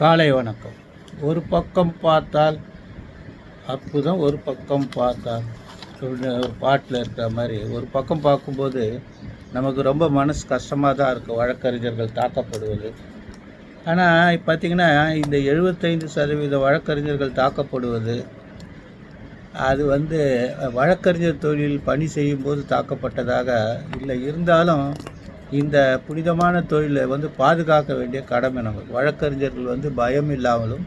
காலை வணக்கம். ஒரு பக்கம் பார்த்தால் அற்புதம் ஒரு பக்கம் பார்த்தால் ஒரு பாட்டில் இருக்கிற மாதிரி. ஒரு பக்கம் பார்க்கும்போது நமக்கு ரொம்ப மனசு கஷ்டமாக தான் இருக்குது வழக்கறிஞர்கள் தாக்கப்படுவது. ஆனால் பார்த்திங்கன்னா இந்த எழுபத்தைந்து சதவீத வழக்கறிஞர்கள் தாக்கப்படுவது அது வந்து வழக்கறிஞர் தொழில் பணி செய்யும்போது தாக்கப்பட்டதாக இல்லை. இருந்தாலும் இந்த புனிதமான தொழிலை வந்து பாதுகாக்க வேண்டிய கடமை நமக்கு வழக்கறிஞர்கள் வந்து பயம் இல்லாமலும்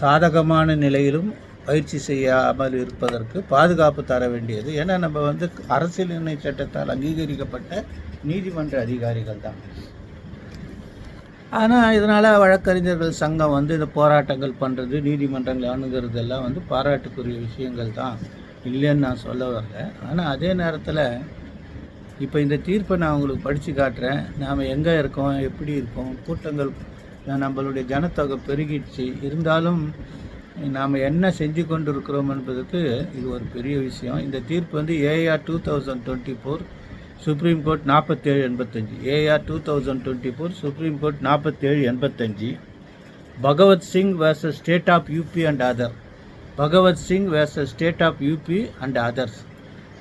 சாதகமான நிலையிலும் பயிற்சி செய்யாமல் இருப்பதற்கு பாதுகாப்பு தர வேண்டியது. ஏன்னா நம்ம வந்து அரசியல் நிர்ணய சட்டத்தால் அங்கீகரிக்கப்பட்ட நீதிமன்ற அதிகாரிகள் தான். ஆனால் இதனால் வழக்கறிஞர்கள் சங்கம் வந்து இந்த போராட்டங்கள் பண்ணுறது நீதிமன்றங்களை அணுகிறது எல்லாம் வந்து பாராட்டுக்குரிய விஷயங்கள் தான். இல்லைன்னு நான் சொல்ல வரல. ஆனால் அதே நேரத்தில் இப்போ இந்த தீர்ப்பை நான் உங்களுக்கு படித்து காட்டுறேன். நாம் எங்கே இருக்கோம்? எப்படி இருக்கோம்? கூட்டங்கள் நம்மளுடைய ஜனத்தொகை பெருகிடுச்சு. இருந்தாலும் நாம் என்ன செஞ்சு கொண்டு இருக்கிறோம் என்பதற்கு இது ஒரு பெரிய விஷயம். இந்த தீர்ப்பு வந்து AR two thousand twenty four Supreme Court நாற்பத்தேழு எண்பத்தஞ்சு. AR two thousand twenty four Supreme Court நாற்பத்தேழு எண்பத்தஞ்சு. Bhagwat Singh versus state of UP and other Bhagwat Singh versus state of UP and others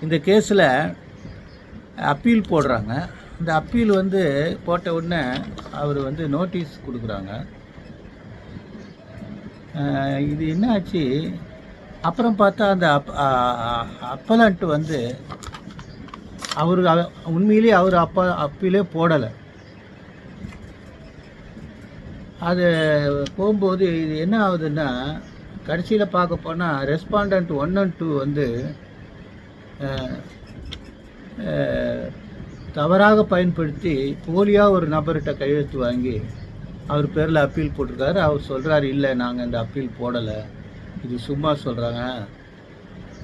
இந்த கேஸில் அப்பீல் போடுறாங்க. இந்த appeal வந்து போட்ட உடனே அவர் வந்து நோட்டீஸ் கொடுக்குறாங்க. இது என்ன ஆச்சு அப்புறம் பார்த்தா அந்த அப் அப்பலண்ட் வந்து அவர் உண்மையிலேயே அவர் அப்பா அப்பீலே போடலை. அது போகும்போது இது என்ன ஆகுதுன்னா கடைசியில் பார்க்க போனால் ரெஸ்பாண்டன்ட் ஒன் அண்ட் டூ வந்து தவறாக பயன்படுத்தி போலியாக ஒரு நபர்கிட்ட கையெழுத்து வாங்கி அவர் பேரில் அப்பீல் போட்டிருக்காரு. அவர் சொல்கிறாரு இல்லை நாங்கள் இந்த அப்பீல் போடலை. இது சும்மா சொல்கிறாங்க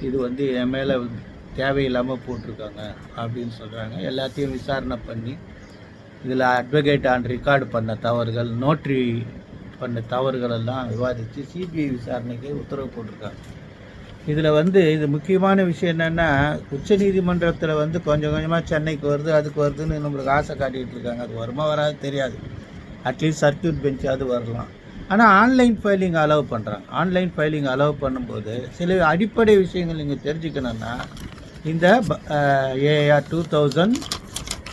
இது வந்து என் மேலே தேவையில்லாமல் போட்டிருக்காங்க அப்படின்னு சொல்கிறாங்க எல்லாத்தையும் விசாரணை பண்ணி இதில் அட்வொகேட் ஆன் ரெக்கார்டு பண்ண தவறுகள் நோட்ரி பண்ண தவறுகளெல்லாம் விவாதித்து சிபிஐ விசாரணைக்கு உத்தரவு போட்டிருக்காங்க. இதில் வந்து இது முக்கியமான விஷயம் என்னென்னா உச்சநீதிமன்றத்தில் வந்து கொஞ்சம் கொஞ்சமாக சென்னைக்கு வருது அதுக்கு வருதுன்னு நம்மளுக்கு ஆசை காட்டிகிட்டு இருக்காங்க. அது வருமா வராது தெரியாது. அட்லீஸ்ட் சர்க்கியூட் பெஞ்ச் அது வரலாம். ஆனால் ஆன்லைன் ஃபைலிங் அலோவ் பண்ணுறாங்க ஆன்லைன் ஃபைலிங் அலோவ் பண்ணும்போது சில அடிப்படை விஷயங்கள் நீங்கள் தெரிஞ்சுக்கணுன்னா இந்த AR two thousand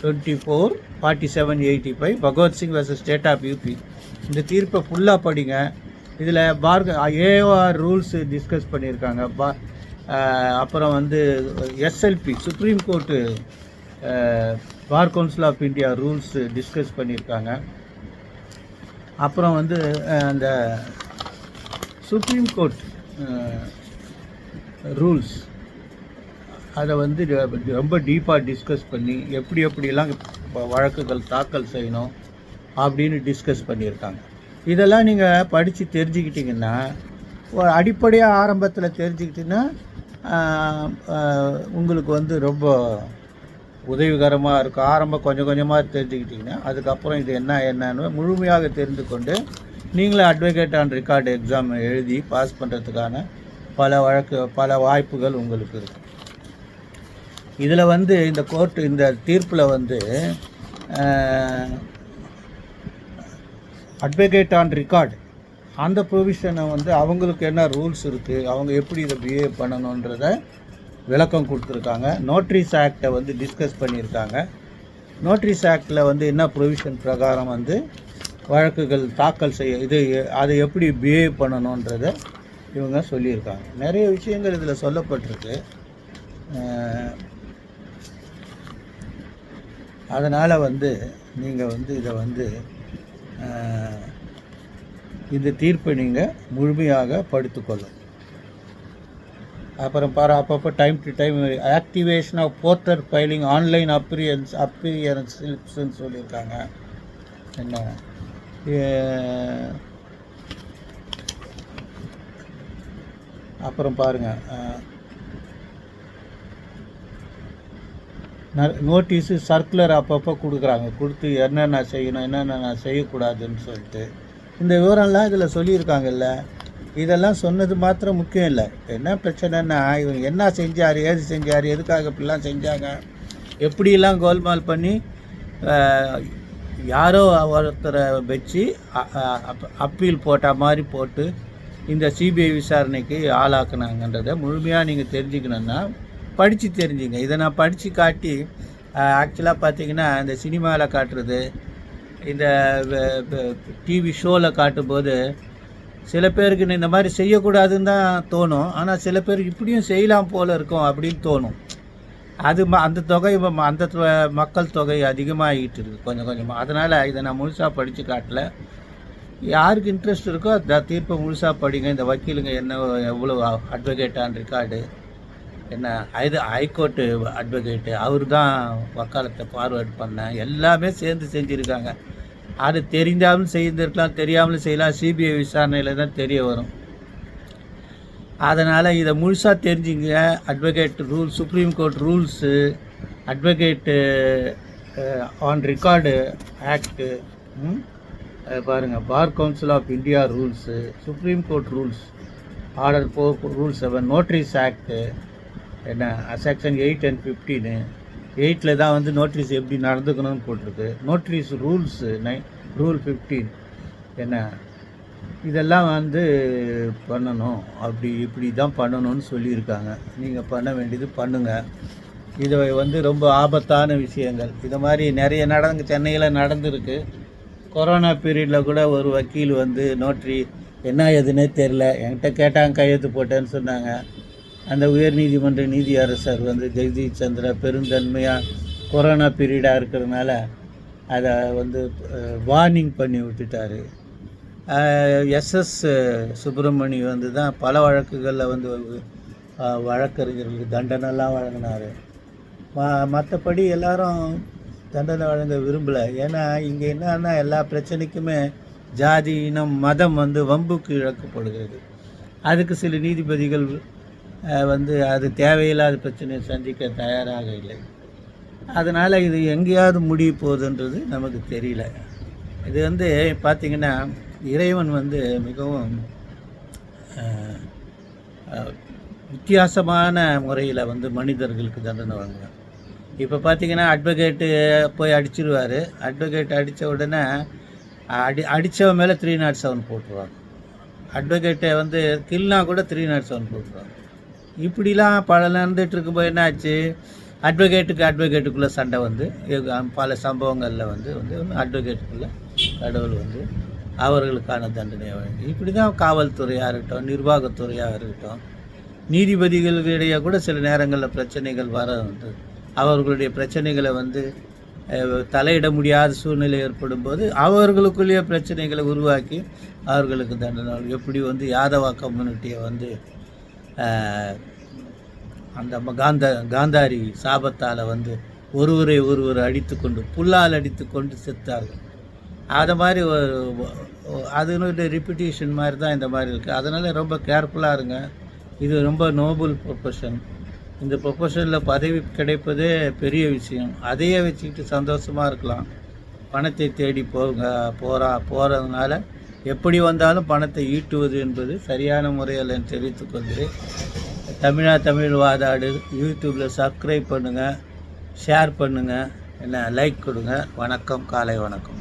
twenty four forty seven eighty five Bhagat Singh versus state of UP இந்த தீர்ப்பை ஃபுல்லாக படிங்க. இதில் பார்க ஏஆர் ரூல்ஸ் டிஸ்கஸ் பண்ணியிருக்காங்க. பா அப்புறம் வந்து SLP supreme court bar council of India rules discuss பண்ணியிருக்காங்க. அப்புறம் வந்து அந்த சுப்ரீம் கோர்ட் ரூல்ஸ் அதை வந்து ரொம்ப டீப்பாக டிஸ்கஸ் பண்ணி எப்படி எப்படிலாம் வ- வழக்குகள் தாக்கல் செய்யணும் அப்படின்னு டிஸ்கஸ் பண்ணியிருக்காங்க. இதெல்லாம் நீங்கள் படித்து தெரிஞ்சுக்கிட்டிங்கன்னா ஒரு அடிப்படையாக ஆரம்பத்தில் தெரிஞ்சுக்கிட்டிங்கன்னா உங்களுக்கு வந்து ரொம்ப உதவிகரமாக இருக்கும். ஆரம்பம் கொஞ்சம் கொஞ்சமாக தெரிஞ்சுக்கிட்டிங்கன்னா அதுக்கப்புறம் இது என்ன என்னன்னு முழுமையாக தெரிந்து கொண்டு நீங்களும் அட்வொகேட் ஆன் ரெக்கார்டு எக்ஸாம் எழுதி பாஸ் பண்ணுறதுக்கான பல வழக்கு பல வாய்ப்புகள் உங்களுக்கு இருக்குது இதில் வந்து இந்த கோர்ட்டு இந்த தீர்ப்பில் வந்து அட்வொகேட் ஆன் ரெக்கார்டு அந்த ப்ரொவிஷனை வந்து அவங்களுக்கு என்ன ரூல்ஸ் இருக்குது அவங்க எப்படி இதை பிஹேவ் பண்ணணுன்றத விளக்கம் கொடுத்துருக்காங்க. நோட்ரிஸ் ஆக்டை வந்து டிஸ்கஸ் பண்ணியிருக்காங்க. நோட்ரிஸ் ஆக்டில் வந்து என்ன ப்ரொவிஷன் பிரகாரம் வந்து வழக்குகள் தாக்கல் செய்ய இது அதை எப்படி பிஹேவ் பண்ணணுன்றத இவங்க சொல்லியிருக்காங்க. நிறைய விஷயங்கள் இதில் சொல்லப்பட்டிருக்கு. அதனால் வந்து நீங்கள் வந்து இதை வந்து இந்த தீர்ப்பை நீங்கள் முழுமையாக படுத்துக்கொள்ளும். அப்புறம் பாரு அப்பப்போ time to time activation of portal filing online appearance appearance ஸ்லிப்ஸ்ன்னு சொல்லியிருக்காங்க. என்ன? அப்புறம் பாருங்கள் நோட்டீஸு சர்க்குலர் அப்பப்போ கொடுக்குறாங்க. கொடுத்து என்னென்ன செய்யணும் என்னென்ன நான் செய்யக்கூடாதுன்னு சொல்லிட்டு. இந்த விவரம்லாம் இதில் சொல்லியிருக்காங்கல்ல. இதெல்லாம் சொன்னது மாத்திரம் முக்கியம் இல்லை. என்ன பிரச்சனைன்னா இவங்க என்ன செஞ்சார் ஏது செஞ்சார் எதுக்காக இப்படிலாம் செஞ்சாங்க எப்படியெல்லாம் கோல்மால் பண்ணி யாரோ ஒருத்தரை வச்சு அப்பீல் போட்ட மாதிரி போட்டு இந்த சிபிஐ விசாரணைக்கு ஆளாக்குனாங்கன்றதை முழுமையாக நீங்கள் தெரிஞ்சுக்கணுன்னா படித்து தெரிஞ்சுங்க. இதை நான் படித்து காட்டி ஆக்சுவலாக பார்த்தீங்கன்னா இந்த சினிமாவில் காட்டுறது இந்த டிவி ஷோவில் காட்டும்போது சில பேருக்கு இந்த மாதிரி செய்யக்கூடாதுன்னு தான் தோணும். ஆனால் சில பேருக்கு இப்படியும் செய்யலாம் போல் இருக்கும் அப்படின்னு தோணும். அது ம அந்த தொகை ம- அந்த தொ- மக்கள் தொகை அதிகமாகிட்டு இருக்குது கொஞ்சம் கொஞ்சமாக அதனால் இதை நான் முழுசாக படித்து காட்டல. யாருக்கு இன்ட்ரெஸ்ட் இருக்கோ அந்த தீர்ப்பை முழுசாக படிங்க. இந்த வக்கீலுங்க என்ன எவ்வளோ அட்வொகேட்டான் ரெக்கார்டு என்ன இது ஹைகோர்ட்டு அட்வொகேட்டு அவர் தான் வக்காலத்தை ஃபார்வேர்ட் பண்ணேன் எல்லாமே சேர்ந்து செஞ்சுருக்காங்க. அது தெரிந்தாலும் செய்திருக்கலாம் தெரியாமலும் செய்யலாம். சிபிஐ விசாரணையில் தான் தெரிய வரும். அதனால் இதை முழுசாக தெரிஞ்சுங்க. Advocate rules supreme court rules advocate on record act பாருங்கள் bar council of India rules supreme court rules order four rule seven notaries act என்ன செக்ஷன் எயிட் அண்ட் ஃபிஃப்டீனு எயிட்டில் தான் வந்து நோட்டீஸ் எப்படி நடந்துக்கணும்னு போட்டிருக்கு. நோட்டீஸ் ரூல்ஸு நை ரூல் ஃபிஃப்டீன் என்ன இதெல்லாம் வந்து பண்ணணும். அப்படி இப்படி தான் பண்ணணும்னு சொல்லியிருக்காங்க. நீங்கள் பண்ண வேண்டியது பண்ணுங்கள் இது வந்து ரொம்ப ஆபத்தான விஷயங்கள். இது மாதிரி நிறைய நடந்து சென்னையில் நடந்திருக்கு. கொரோனா பீரியடில் கூட ஒரு வக்கீல் வந்து நோட்ரி என்ன எதுன்னே தெரில என்கிட்ட கேட்டாங்க கையெழுத்து போட்டேன்னு சொன்னாங்க. அந்த உயர்நீதிமன்ற நீதியரசர் வந்து ஜெகதீஷ் சந்திரா பெருந்தன்மையாக கொரோனா பீரியடாக இருக்கிறதுனால அதை வந்து வார்னிங் பண்ணி விட்டுட்டாரு. எஸ்எஸ் சுப்பிரமணி வந்து தான் பல வழக்குகளில் வந்து வழக்கறிஞர்களுக்கு தண்டனைலாம் வழங்கினார். மற்றபடி எல்லாரும் தண்டனை வழங்க விரும்பலை. ஏன்னா இங்கே என்னன்னா எல்லா பிரச்சனைக்குமே ஜாதி இனம் மதம் வந்து வம்புக்கு இழக்கப்படுகிறது. அதுக்கு சில நீதிபதிகள் வந்து அது தேவையில்லாத பிரச்சனையை சந்திக்க தயாராக இல்லை. அதனால் இது எங்கேயாவது முடிய போகுதுன்றது நமக்கு தெரியல. இது வந்து பார்த்திங்கன்னா இறைவன் வந்து மிகவும் வித்தியாசமான முறையில் வந்து மனிதர்களுக்கு தண்டனை வழங்குவார் இப்போ பார்த்தீங்கன்னா அட்வொகேட்டு போய் அடிச்சிருவார். அட்வொகேட் அடித்த உடனே அடி அடித்தவன் மேலே த்ரீ நாட் செவன் போட்டுருவாங்க. அட்வொகேட்டை வந்து கில்னா கூட த்ரீ நாட் செவன் போட்டுருவாங்க. இப்படிலாம் பல நடந்துட்டு இருக்கும்போது என்னாச்சு? அட்வொகேட்டுக்கு அட்வொகேட்டுக்குள்ளே சண்டை வந்து பல சம்பவங்களில் வந்து வந்து அட்வொகேட்டுக்குள்ளே கடவுள் வந்து அவர்களுக்கான தண்டனையை வழங்கி இப்படி தான் காவல்துறையாக இருக்கட்டும் நிர்வாகத்துறையாக இருக்கட்டும் நீதிபதிகளுக்கிடையே கூட சில நேரங்களில் பிரச்சனைகள் வர வந்து அவர்களுடைய பிரச்சனைகளை வந்து தலையிட முடியாத சூழ்நிலை ஏற்படும் போது அவர்களுக்குள்ளேயே பிரச்சனைகளை உருவாக்கி அவர்களுக்கு தண்டனை எப்படி வந்து யாதவா கம்யூனிட்டியை வந்து அந்த காந்த காந்தாரி சாபத்தால் வந்து ஒருவரை ஒருவர் அடித்து கொண்டு புல்லால் அடித்து கொண்டு செத்தார்கள். அதை மாதிரி ஒரு அதனுடைய ரிப்பிட்டேஷன் மாதிரி தான் இந்த மாதிரி இருக்குது அதனால் ரொம்ப கேர்ஃபுல்லாக இருங்க. இது ரொம்ப நோபல் ப்ரொஃபஷன் இந்த ப்ரொஃபஷனில் பதவி கிடைப்பதே பெரிய விஷயம். அதையே வச்சுக்கிட்டு சந்தோஷமாக இருக்கலாம். பணத்தை தேடி போங்க போகிறா போகிறதுனால எப்படி வந்தாலும் பணத்தை ஈட்டுவது என்பது சரியான முறையில் தெரிவித்துக் கொள்கிறேன். தமிழா தமிழ் வாதாடு யூடியூப்பில் சப்ஸ்கிரைப் பண்ணுங்கள் ஷேர் பண்ணுங்கள் என்ன லைக் கொடுங்க. வணக்கம் காலை வணக்கம்.